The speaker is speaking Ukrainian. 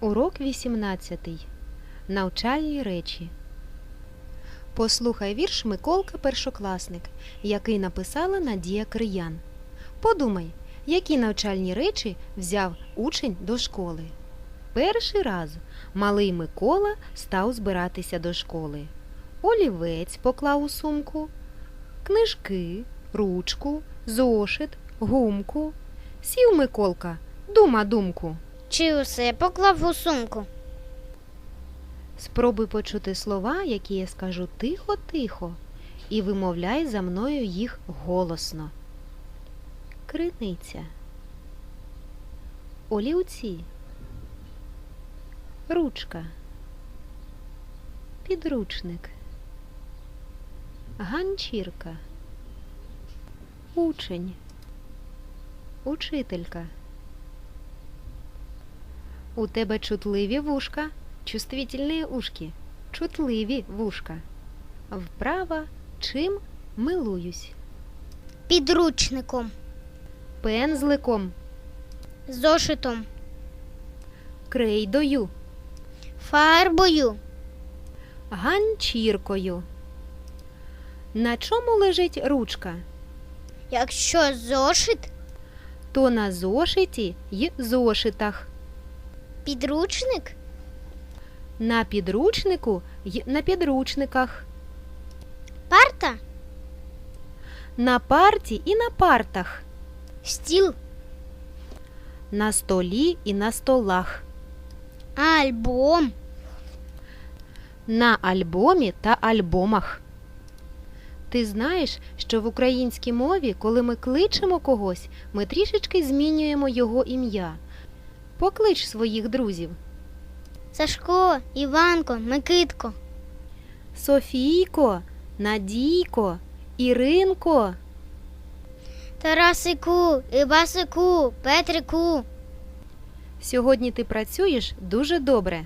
Урок 18. Навчальні речі. Послухай вірш Миколка Першокласник, який написала Надія Криян. Подумай, які навчальні речі взяв учень до школи. Перший раз малий Микола став збиратися до школи. Олівець поклав у сумку, книжки, ручку, зошит, гумку. Сів Миколка, дума думку. Чи усе поклав у сумку? Спробуй почути слова, які я скажу тихо-тихо, і вимовляй за мною їх голосно. Криниця. Олівці. Ручка. Підручник. Ганчірка. Учень. Учителька. У тебе чутливі вушка, чувствительні ушки, чутливі вушка. Вправа. Чим милуюсь. Підручником, Пензликом, зошитом, крейдою, фарбою, ганчіркою. На чому лежить ручка? якщо зошит, То на зошиті й зошитах, підручник, на підручнику й на підручниках, парта, на парті і на партах, стіл, на столі і на столах, альбом, на альбомі та альбомах. Ти знаєш, що в українській мові, коли ми кличемо когось, ми трішечки змінюємо його ім'я. Поклич своїх друзів. Сашко, Іванко, Микитко, Софійко, Надійко, Іринко. Тарасику, Івасику, Петрику. Сьогодні ти працюєш дуже добре.